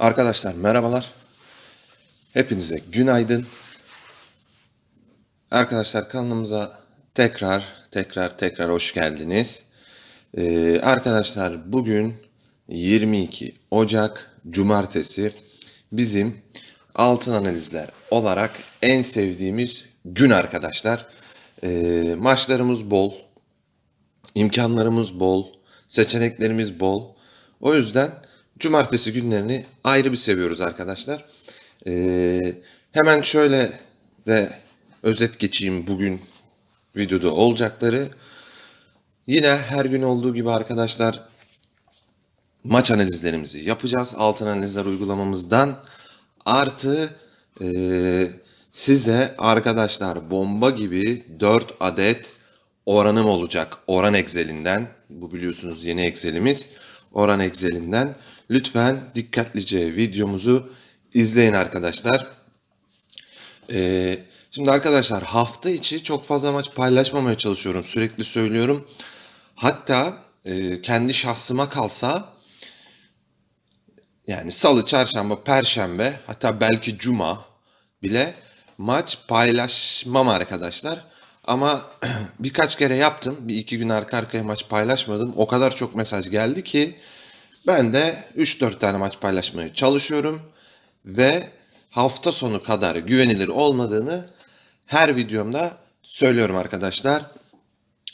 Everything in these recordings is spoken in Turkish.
Arkadaşlar merhabalar. Hepinize günaydın. Arkadaşlar kanalımıza tekrar tekrar tekrar hoş geldiniz. Ee, arkadaşlar bugün 22 Ocak Cumartesi bizim altın analizler olarak en sevdiğimiz gün arkadaşlar. Ee, maçlarımız bol, imkanlarımız bol, seçeneklerimiz bol. O yüzden cumartesi günlerini ayrı bir seviyoruz arkadaşlar. Ee, hemen şöyle de özet geçeyim bugün videoda olacakları. Yine her gün olduğu gibi arkadaşlar maç analizlerimizi yapacağız. Altın analizler uygulamamızdan. Artı eee, size arkadaşlar bomba gibi 4 adet oranım olacak. Oran Excel'inden. Bu biliyorsunuz yeni Excel'imiz. Oran Excel'inden. Lütfen dikkatlice videomuzu izleyin arkadaşlar. Ee, şimdi arkadaşlar hafta içi çok fazla maç paylaşmamaya çalışıyorum. Sürekli söylüyorum. Hatta e, kendi şahsıma kalsa yani salı, çarşamba, perşembe hatta belki cuma bile maç paylaşmam arkadaşlar. Ama birkaç kere yaptım. Bir iki gün arka arkaya maç paylaşmadım. O kadar çok mesaj geldi ki ben de 3-4 tane maç paylaşmaya çalışıyorum. Ve hafta sonu kadar güvenilir olmadığını her videomda söylüyorum arkadaşlar.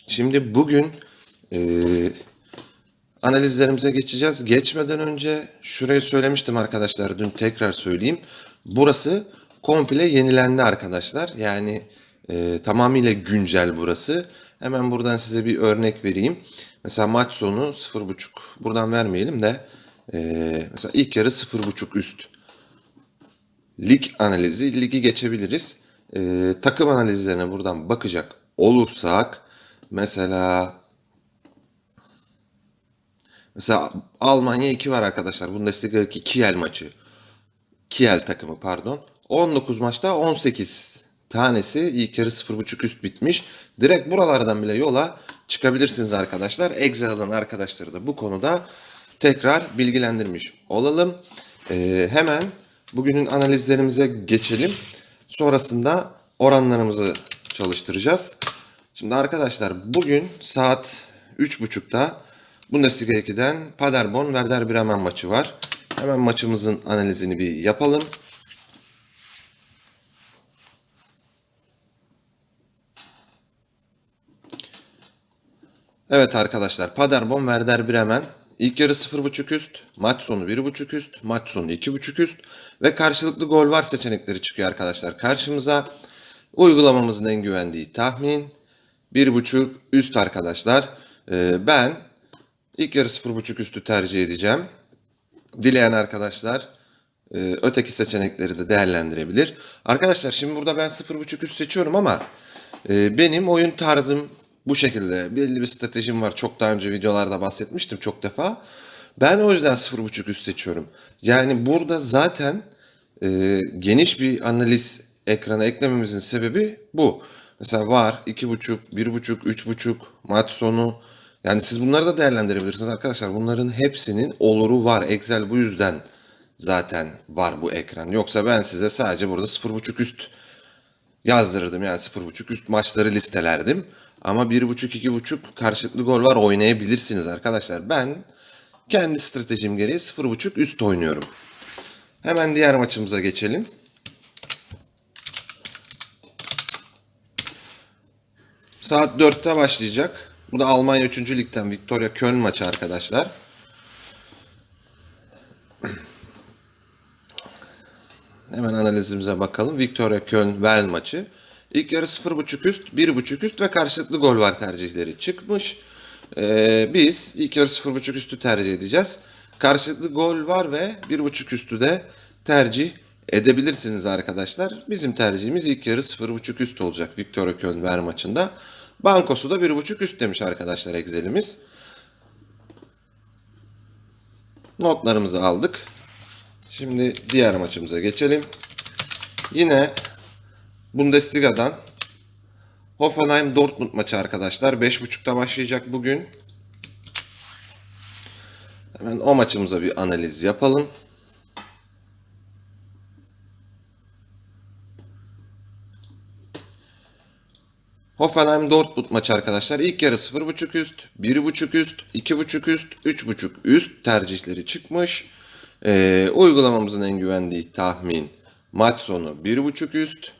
Şimdi bugün eee analizlerimize geçeceğiz. Geçmeden önce şurayı söylemiştim arkadaşlar. Dün tekrar söyleyeyim. Burası komple yenilendi arkadaşlar. Yani e, tamamıyla güncel burası. Hemen buradan size bir örnek vereyim. Mesela maç sonu 0.5. Buradan vermeyelim de e, mesela ilk yarı 0.5 üst. Lig analizi, ligi geçebiliriz. E, takım analizlerine buradan bakacak olursak mesela Mesela Almanya 2 var arkadaşlar. Bundesliga 2 Kiel maçı. Kiel takımı pardon. 19 maçta 18 tanesi ilk yarı 0.5 üst bitmiş. Direkt buralardan bile yola çıkabilirsiniz arkadaşlar. Excel'ın arkadaşları da bu konuda tekrar bilgilendirmiş olalım. Ee, hemen bugünün analizlerimize geçelim. Sonrasında oranlarımızı çalıştıracağız. Şimdi arkadaşlar bugün saat 3.30'da Bundesliga 2'den Paderborn Werder Bremen maçı var. Hemen maçımızın analizini bir yapalım. Evet arkadaşlar Paderborn Werder Bremen ilk yarı 0.5 üst, maç sonu 1.5 üst, maç sonu 2.5 üst ve karşılıklı gol var seçenekleri çıkıyor arkadaşlar karşımıza. Uygulamamızın en güvendiği tahmin 1.5 üst arkadaşlar. Ee, ben ilk yarı 0.5 üstü tercih edeceğim. Dileyen arkadaşlar e, öteki seçenekleri de değerlendirebilir. Arkadaşlar şimdi burada ben 0.5 üst seçiyorum ama e, benim oyun tarzım bu şekilde. Belli bir stratejim var. Çok daha önce videolarda bahsetmiştim çok defa. Ben o yüzden 0.5 üst seçiyorum. Yani burada zaten e, geniş bir analiz ekrana eklememizin sebebi bu. Mesela var 2.5, 1.5, 3.5 maç sonu. Yani siz bunları da değerlendirebilirsiniz arkadaşlar. Bunların hepsinin oluru var. Excel bu yüzden zaten var bu ekran. Yoksa ben size sadece burada 0.5 üst yazdırırdım. Yani 0.5 üst maçları listelerdim. Ama 1.5-2.5 karşılıklı gol var oynayabilirsiniz arkadaşlar. Ben kendi stratejim gereği 0.5 üst oynuyorum. Hemen diğer maçımıza geçelim. Saat 4'te başlayacak. Bu da Almanya 3. Lig'den Victoria Köln maçı arkadaşlar. Hemen analizimize bakalım. Victoria Köln Well maçı. İlk yarı 0.5 üst, 1.5 üst ve karşılıklı gol var tercihleri çıkmış. Ee, biz ilk yarı 0.5 üstü tercih edeceğiz. Karşılıklı gol var ve 1.5 üstü de tercih edebilirsiniz arkadaşlar. Bizim tercihimiz ilk yarı 0.5 üst olacak Victoria Köln Well maçında. Bankosu da 1.5 üst demiş arkadaşlar Excel'imiz. Notlarımızı aldık. Şimdi diğer maçımıza geçelim. Yine Bundesliga'dan Hoffenheim Dortmund maçı arkadaşlar. 5.30'da başlayacak bugün. Hemen o maçımıza bir analiz yapalım. Hoffenheim Dortmund maçı arkadaşlar. İlk yarı 0.5 üst, 1.5 üst, 2.5 üst, 3.5 üst tercihleri çıkmış. Ee, uygulamamızın en güvendiği tahmin maç sonu 1.5 üst.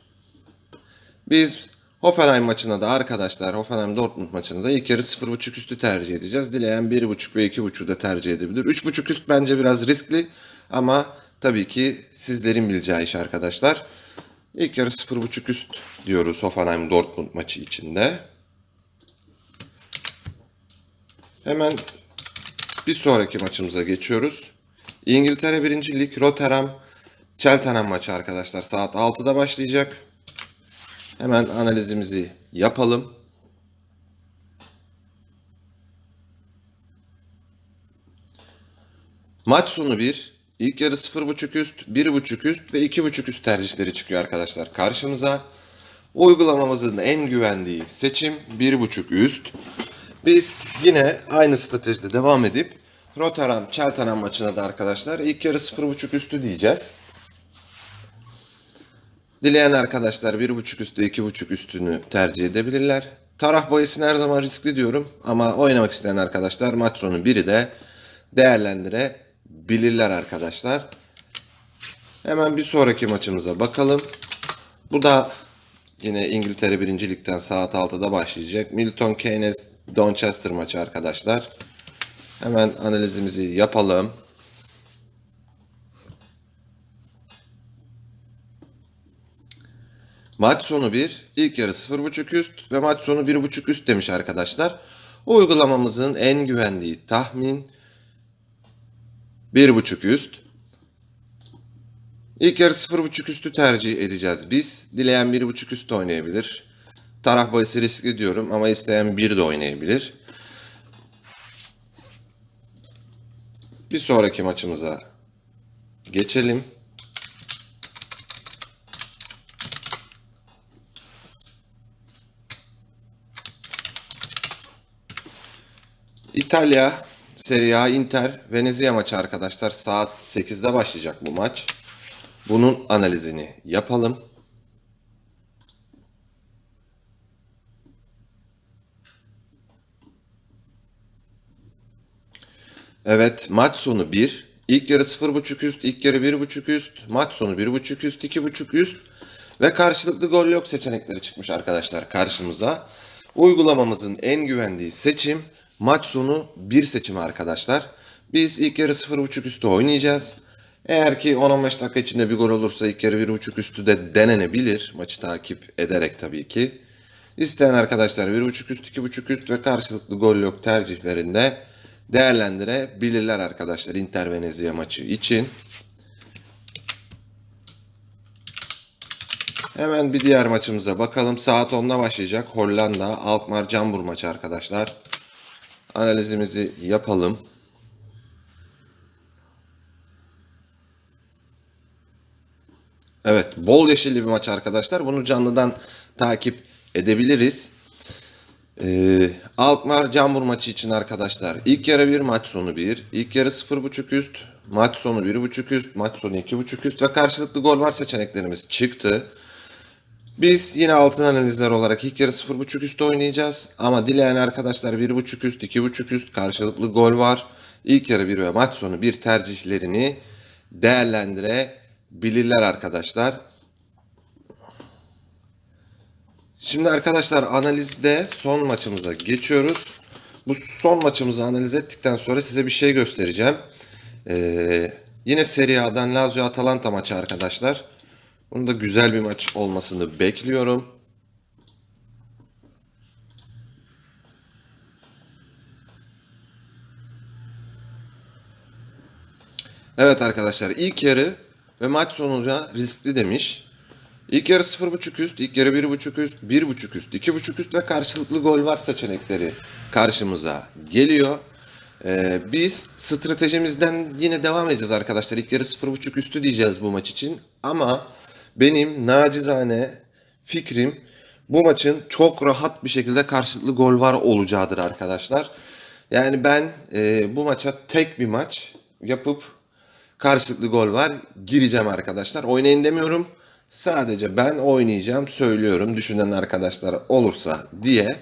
Biz Hoffenheim maçına da arkadaşlar Hoffenheim Dortmund maçında da ilk yarı 0.5 üstü tercih edeceğiz. Dileyen 1.5 ve 2.5'u da tercih edebilir. 3.5 üst bence biraz riskli ama tabii ki sizlerin bileceği iş arkadaşlar. İlk yarı 0.5 üst diyoruz Hoffenheim Dortmund maçı içinde. Hemen bir sonraki maçımıza geçiyoruz. İngiltere 1. Lig Rotterdam Cheltenham maçı arkadaşlar saat 6'da başlayacak. Hemen analizimizi yapalım. Maç sonu 1. İlk yarı 0.5 üst, 1.5 üst ve 2.5 üst tercihleri çıkıyor arkadaşlar karşımıza. Uygulamamızın en güvendiği seçim 1.5 üst. Biz yine aynı stratejide devam edip Rotterdam Cheltenham maçına da arkadaşlar ilk yarı 0.5 üstü diyeceğiz. Dileyen arkadaşlar 1.5 üstü 2.5 üstünü tercih edebilirler. Taraf bayısını her zaman riskli diyorum ama oynamak isteyen arkadaşlar maç sonu biri de değerlendirebilirler arkadaşlar. Hemen bir sonraki maçımıza bakalım. Bu da yine İngiltere 1. Lig'den saat 6'da başlayacak. Milton Keynes Donchester maçı arkadaşlar. Hemen analizimizi yapalım. Maç sonu 1, ilk yarı 0.5 üst ve maç sonu 1.5 üst demiş arkadaşlar. Uygulamamızın en güvendiği tahmin 1.5 üst. İlk yarı 0.5 üstü tercih edeceğiz biz. Dileyen 1.5 üst oynayabilir. Taraf bahisi riskli diyorum ama isteyen 1 de oynayabilir. Bir sonraki maçımıza geçelim. İtalya Serie A Inter Venezia maçı arkadaşlar saat 8'de başlayacak bu maç. Bunun analizini yapalım. Evet maç sonu 1. İlk yarı 0.5 üst, ilk yarı 1.5 üst, maç sonu 1.5 üst, 2.5 üst ve karşılıklı gol yok seçenekleri çıkmış arkadaşlar karşımıza. Uygulamamızın en güvendiği seçim maç sonu 1 seçimi arkadaşlar. Biz ilk yarı 0.5 üstü oynayacağız. Eğer ki 10-15 dakika içinde bir gol olursa ilk yarı 1.5 üstü de denenebilir. Maçı takip ederek tabii ki. İsteyen arkadaşlar 1.5 üst, 2.5 üst ve karşılıklı gol yok tercihlerinde değerlendirebilirler arkadaşlar Inter Venezia maçı için. Hemen bir diğer maçımıza bakalım. Saat 10'da başlayacak Hollanda Alkmaar Cambur maçı arkadaşlar. Analizimizi yapalım. Evet, bol yeşilli bir maç arkadaşlar. Bunu canlıdan takip edebiliriz. Ee, Alkmaar Cambur maçı için arkadaşlar ilk yarı 1 maç sonu 1 ilk yarı 0.5 üst maç sonu 1.5 üst maç sonu 2.5 üst ve karşılıklı gol var seçeneklerimiz çıktı. Biz yine altın analizler olarak ilk yarı 0.5 üst oynayacağız ama dileyen arkadaşlar 1.5 üst 2.5 üst karşılıklı gol var. İlk yarı 1 ve maç sonu 1 tercihlerini değerlendirebilirler arkadaşlar. Şimdi arkadaşlar analizde son maçımıza geçiyoruz. Bu son maçımızı analiz ettikten sonra size bir şey göstereceğim. Ee, yine Serie A'dan Lazio Atalanta maçı arkadaşlar. Bunun da güzel bir maç olmasını bekliyorum. Evet arkadaşlar ilk yarı ve maç sonuca riskli demiş. İlk yarı 0.5 üst, ilk yarı 1.5 üst, 1.5 üst, 2.5 üst ve karşılıklı gol var seçenekleri karşımıza geliyor. Ee, biz stratejimizden yine devam edeceğiz arkadaşlar. İlk yarı 0.5 üstü diyeceğiz bu maç için. Ama benim nacizane fikrim bu maçın çok rahat bir şekilde karşılıklı gol var olacağıdır arkadaşlar. Yani ben e, bu maça tek bir maç yapıp karşılıklı gol var gireceğim arkadaşlar. Oynayın demiyorum. sadece ben oynayacağım söylüyorum düşünen arkadaşlar olursa diye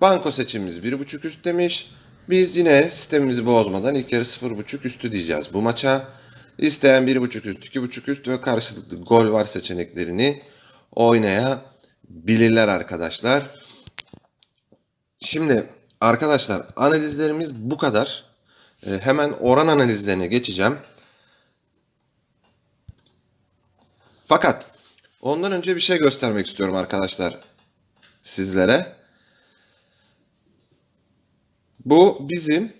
banko seçimimiz 1.5 üst demiş. Biz yine sistemimizi bozmadan ilk yarı 0.5 üstü diyeceğiz bu maça. İsteyen 1.5 üst, 2.5 üst ve karşılıklı gol var seçeneklerini oynayabilirler arkadaşlar. Şimdi arkadaşlar analizlerimiz bu kadar. Ee, hemen oran analizlerine geçeceğim. Fakat ondan önce bir şey göstermek istiyorum arkadaşlar sizlere. Bu bizim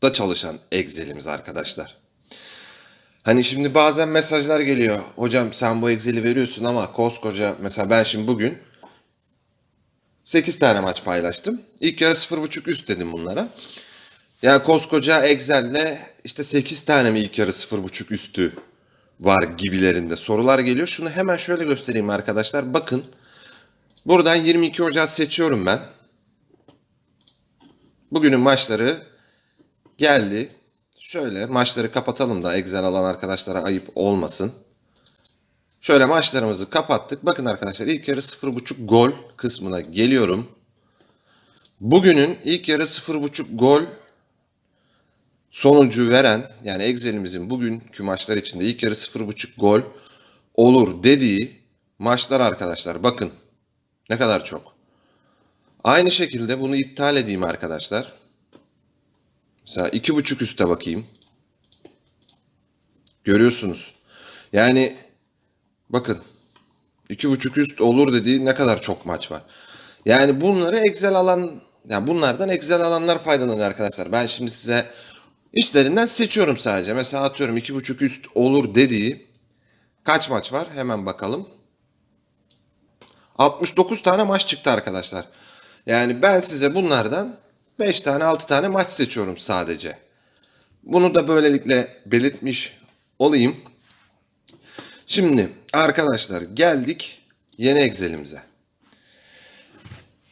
telefonda çalışan Excel'imiz arkadaşlar. Hani şimdi bazen mesajlar geliyor. Hocam sen bu Excel'i veriyorsun ama koskoca mesela ben şimdi bugün 8 tane maç paylaştım. İlk yarı 0.5 üst dedim bunlara. Ya koskoca Excel'de işte 8 tane mi ilk yarı 0.5 üstü var gibilerinde sorular geliyor. Şunu hemen şöyle göstereyim arkadaşlar. Bakın. Buradan 22 Ocağı seçiyorum ben. Bugünün maçları geldi. Şöyle maçları kapatalım da Excel alan arkadaşlara ayıp olmasın. Şöyle maçlarımızı kapattık. Bakın arkadaşlar ilk yarı 0.5 gol kısmına geliyorum. Bugünün ilk yarı 0.5 gol sonucu veren yani Excel'imizin bugünkü maçlar içinde ilk yarı 0.5 gol olur dediği maçlar arkadaşlar. Bakın ne kadar çok. Aynı şekilde bunu iptal edeyim arkadaşlar. Mesela 2.5 üste bakayım. Görüyorsunuz. Yani bakın 2.5 üst olur dediği ne kadar çok maç var. Yani bunları Excel alan yani bunlardan Excel alanlar faydalanıyor arkadaşlar. Ben şimdi size işlerinden seçiyorum sadece. Mesela atıyorum 2.5 üst olur dediği kaç maç var? Hemen bakalım. 69 tane maç çıktı arkadaşlar. Yani ben size bunlardan 5 tane 6 tane maç seçiyorum sadece. Bunu da böylelikle belirtmiş olayım. Şimdi arkadaşlar geldik yeni Excel'imize.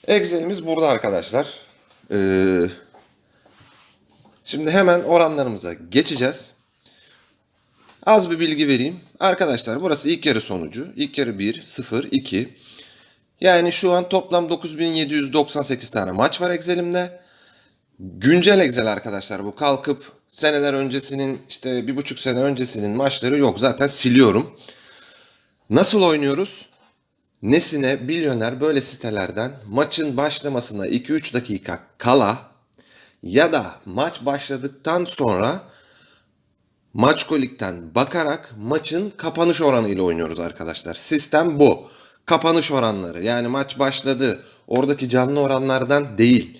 Excel'imiz burada arkadaşlar. Ee, şimdi hemen oranlarımıza geçeceğiz. Az bir bilgi vereyim. Arkadaşlar burası ilk yarı sonucu. İlk yarı 1, 0, 2. Yani şu an toplam 9798 tane maç var Excel'imde. Güncel Excel arkadaşlar bu. Kalkıp seneler öncesinin işte bir buçuk sene öncesinin maçları yok. Zaten siliyorum. Nasıl oynuyoruz? Nesine, Milyoner böyle sitelerden maçın başlamasına 2-3 dakika kala ya da maç başladıktan sonra Maçkolik'ten bakarak maçın kapanış oranı ile oynuyoruz arkadaşlar. Sistem bu. Kapanış oranları yani maç başladı oradaki canlı oranlardan değil.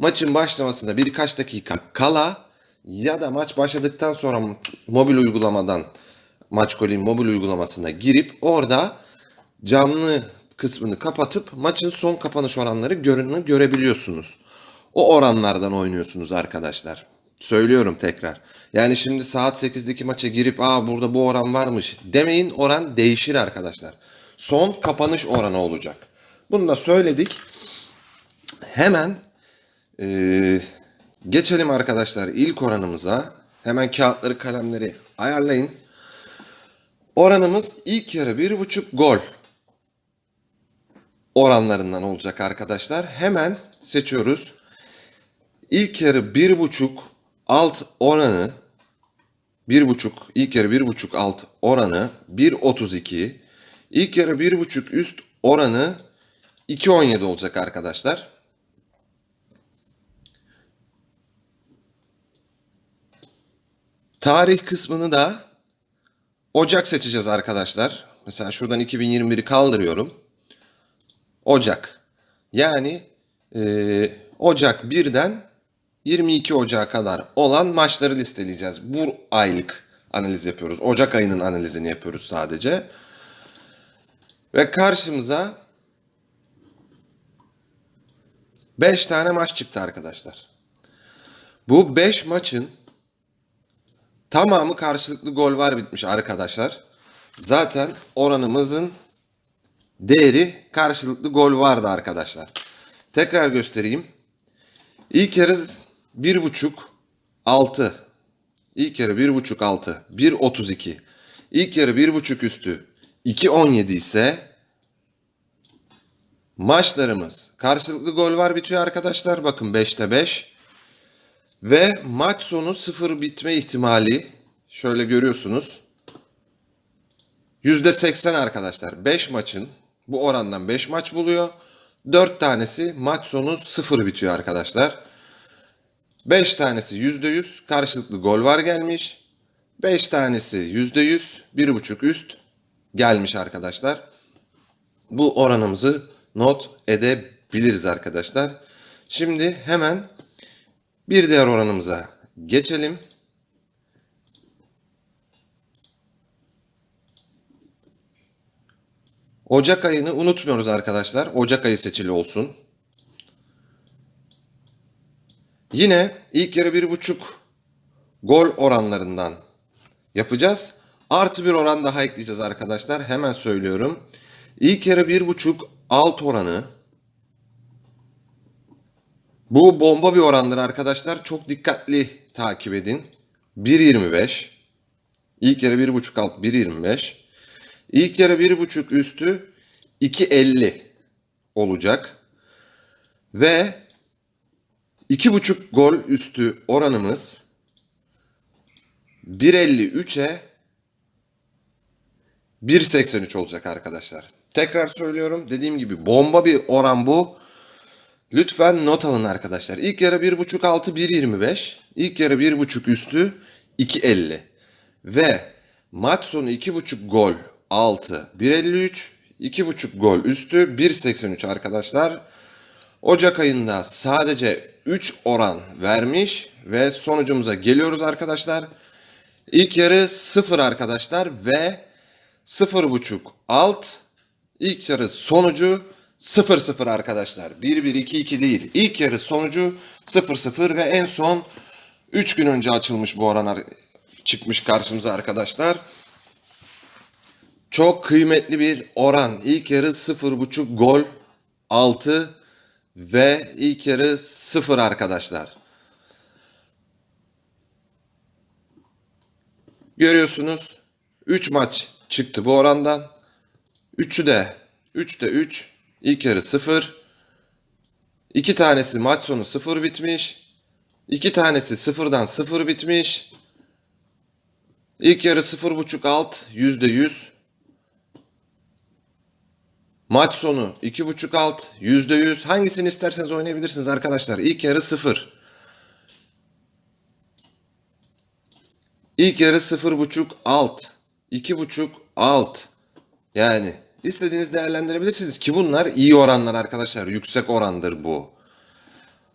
Maçın başlamasında birkaç dakika kala ya da maç başladıktan sonra mobil uygulamadan Maçkolik'in mobil uygulamasına girip orada canlı kısmını kapatıp maçın son kapanış oranları görünü görebiliyorsunuz. O oranlardan oynuyorsunuz arkadaşlar. Söylüyorum tekrar. Yani şimdi saat 8'deki maça girip aa burada bu oran varmış demeyin oran değişir arkadaşlar. Son kapanış oranı olacak. Bunu da söyledik. Hemen eee, geçelim arkadaşlar ilk oranımıza. Hemen kağıtları kalemleri ayarlayın. Oranımız ilk yarı 1.5 gol oranlarından olacak arkadaşlar. Hemen seçiyoruz. İlk yarı 1.5 alt oranı 1.5 ilk yarı 1.5 alt oranı 1.32 ilk yarı 1.5 üst oranı 2.17 olacak arkadaşlar. Tarih kısmını da Ocak seçeceğiz arkadaşlar. Mesela şuradan 2021'i kaldırıyorum. Ocak. Yani eee, Ocak 1'den 22 Ocak'a kadar olan maçları listeleyeceğiz. Bu aylık analiz yapıyoruz. Ocak ayının analizini yapıyoruz sadece. Ve karşımıza 5 tane maç çıktı arkadaşlar. Bu 5 maçın tamamı karşılıklı gol var bitmiş arkadaşlar. Zaten oranımızın değeri karşılıklı gol vardı arkadaşlar. Tekrar göstereyim. İlk yarı 1.5 6. İlk yarı 1.5 6. 1.32. İlk yarı 1.5 üstü 2.17 ise maçlarımız karşılıklı gol var bitiyor arkadaşlar. Bakın 5'te 5. Ve maç sonu 0 bitme ihtimali şöyle görüyorsunuz. %80 arkadaşlar. 5 maçın bu orandan 5 maç buluyor. 4 tanesi maç sonu 0 bitiyor arkadaşlar. 5 tanesi %100 karşılıklı gol var gelmiş. 5 tanesi %100 1.5 üst gelmiş arkadaşlar. Bu oranımızı not edebiliriz arkadaşlar. Şimdi hemen bir diğer oranımıza geçelim. Ocak ayını unutmuyoruz arkadaşlar. Ocak ayı seçili olsun. Yine ilk yarı bir buçuk gol oranlarından yapacağız. Artı bir oran daha ekleyeceğiz arkadaşlar. Hemen söylüyorum. İlk yarı bir buçuk alt oranı. Bu bomba bir orandır arkadaşlar. Çok dikkatli takip edin. 1.25. İlk yarı bir buçuk alt 1.25. İlk yarı bir buçuk üstü 2.50 olacak. Ve iki buçuk gol üstü oranımız 1.53'e 1.83 olacak arkadaşlar. Tekrar söylüyorum. Dediğim gibi bomba bir oran bu. Lütfen not alın arkadaşlar. İlk yarı 1.5 altı 1.25. İlk yarı 1.5 üstü 2.50. Ve maç sonu 2.5 gol altı 1.53. 2.5 gol üstü 1.83 arkadaşlar. Ocak ayında sadece 3 oran vermiş ve sonucumuza geliyoruz arkadaşlar. İlk yarı 0 arkadaşlar ve 0.5 alt. İlk yarı sonucu 0-0 arkadaşlar. 1-1-2-2 değil. İlk yarı sonucu 0-0 ve en son 3 gün önce açılmış bu oran ar- çıkmış karşımıza arkadaşlar. Çok kıymetli bir oran. İlk yarı 0.5 gol 6 ve ilk yarı 0 arkadaşlar. Görüyorsunuz 3 maç çıktı bu orandan. 3'ü de 3'te 3 ilk yarı 0. 2 tanesi maç sonu 0 bitmiş. 2 tanesi 0'dan 0 bitmiş. İlk yarı 0.5 alt %100. Maç sonu 2.5 alt %100. Hangisini isterseniz oynayabilirsiniz arkadaşlar. İlk yarı 0. İlk yarı 0.5 alt. 2.5 alt. Yani istediğiniz değerlendirebilirsiniz ki bunlar iyi oranlar arkadaşlar. Yüksek orandır bu.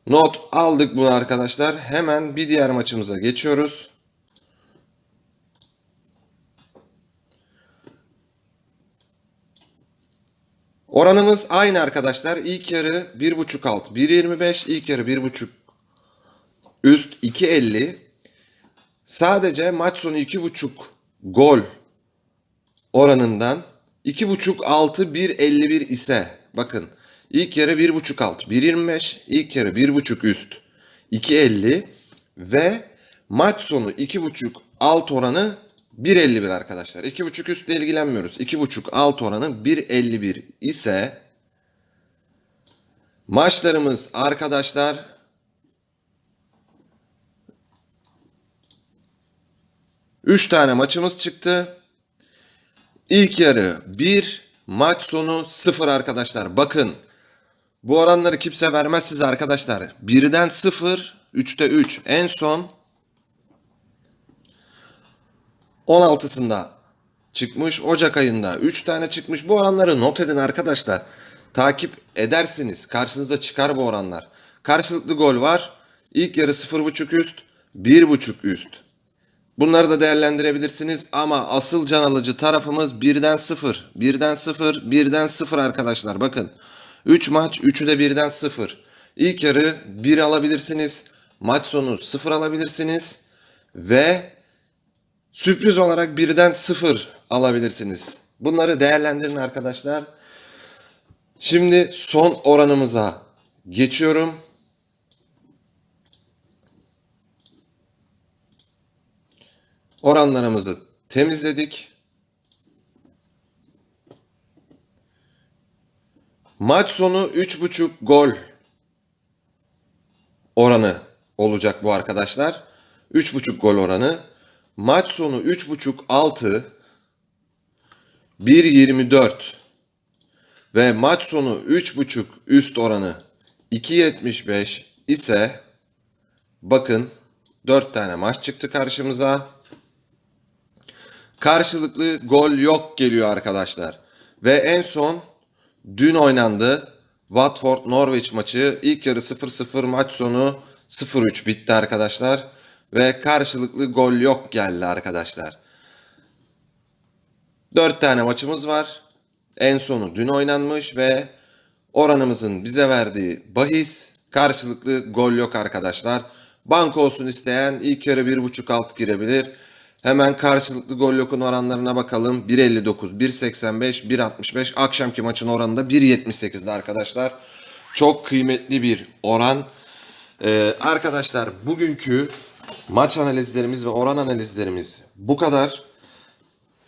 Not aldık bunu arkadaşlar. Hemen bir diğer maçımıza geçiyoruz. Oranımız aynı arkadaşlar. İlk yarı 1.5 alt 1.25. İlk yarı 1.5 üst 2.50. Sadece maç sonu 2.5 gol oranından 2.5 altı 1.51 ise bakın ilk yarı 1.5 alt 1.25 ilk yarı 1.5 üst 2.50 ve maç sonu 2.5 alt oranı 1.51 arkadaşlar. 2.5 üstle ilgilenmiyoruz. 2.5 alt oranı 1.51 ise maçlarımız arkadaşlar Üç tane maçımız çıktı. İlk yarı 1, maç sonu 0 arkadaşlar. Bakın bu oranları kimse vermez size arkadaşlar. 1'den 0, 3'te 3. En son 16'sında çıkmış. Ocak ayında 3 tane çıkmış. Bu oranları not edin arkadaşlar. Takip edersiniz. Karşınıza çıkar bu oranlar. Karşılıklı gol var. İlk yarı 0.5 üst, 1.5 üst. Bunları da değerlendirebilirsiniz ama asıl can alıcı tarafımız birden 0. Birden 0, birden 0 arkadaşlar bakın. 3 maç, 3'ü de birden 0. İlk yarı 1 alabilirsiniz. Maç sonu 0 alabilirsiniz. Ve sürpriz olarak birden 0 alabilirsiniz. Bunları değerlendirin arkadaşlar. Şimdi son oranımıza geçiyorum. oranlarımızı temizledik. Maç sonu 3.5 gol oranı olacak bu arkadaşlar. 3.5 gol oranı. Maç sonu 3.5 6 1.24 ve maç sonu 3.5 üst oranı 2.75 ise bakın 4 tane maç çıktı karşımıza. Karşılıklı gol yok geliyor arkadaşlar. Ve en son dün oynandı. Watford Norwich maçı ilk yarı 0-0 maç sonu 0-3 bitti arkadaşlar. Ve karşılıklı gol yok geldi arkadaşlar. 4 tane maçımız var. En sonu dün oynanmış ve oranımızın bize verdiği bahis karşılıklı gol yok arkadaşlar. Bank olsun isteyen ilk yarı 1.5 alt girebilir. Hemen karşılıklı gol yokun oranlarına bakalım. 1.59, 1.85, 1.65. Akşamki maçın oranı da 1.78'de arkadaşlar. Çok kıymetli bir oran. Ee, arkadaşlar bugünkü maç analizlerimiz ve oran analizlerimiz bu kadar.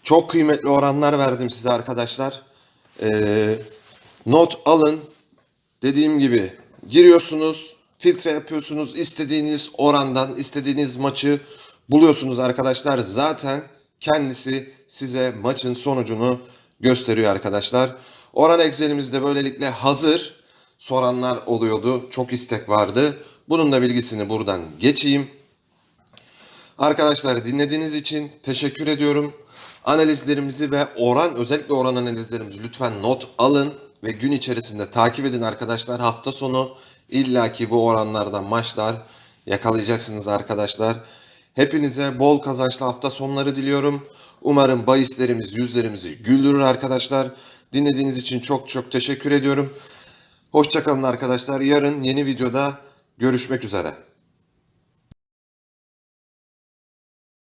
Çok kıymetli oranlar verdim size arkadaşlar. Ee, not alın. Dediğim gibi giriyorsunuz, filtre yapıyorsunuz. istediğiniz orandan, istediğiniz maçı buluyorsunuz arkadaşlar. Zaten kendisi size maçın sonucunu gösteriyor arkadaşlar. Oran Excel'imiz de böylelikle hazır. Soranlar oluyordu. Çok istek vardı. Bunun da bilgisini buradan geçeyim. Arkadaşlar dinlediğiniz için teşekkür ediyorum. Analizlerimizi ve oran özellikle oran analizlerimizi lütfen not alın ve gün içerisinde takip edin arkadaşlar. Hafta sonu illaki bu oranlardan maçlar yakalayacaksınız arkadaşlar. Hepinize bol kazançlı hafta sonları diliyorum. Umarım bahislerimiz yüzlerimizi güldürür arkadaşlar. Dinlediğiniz için çok çok teşekkür ediyorum. Hoşçakalın arkadaşlar. Yarın yeni videoda görüşmek üzere.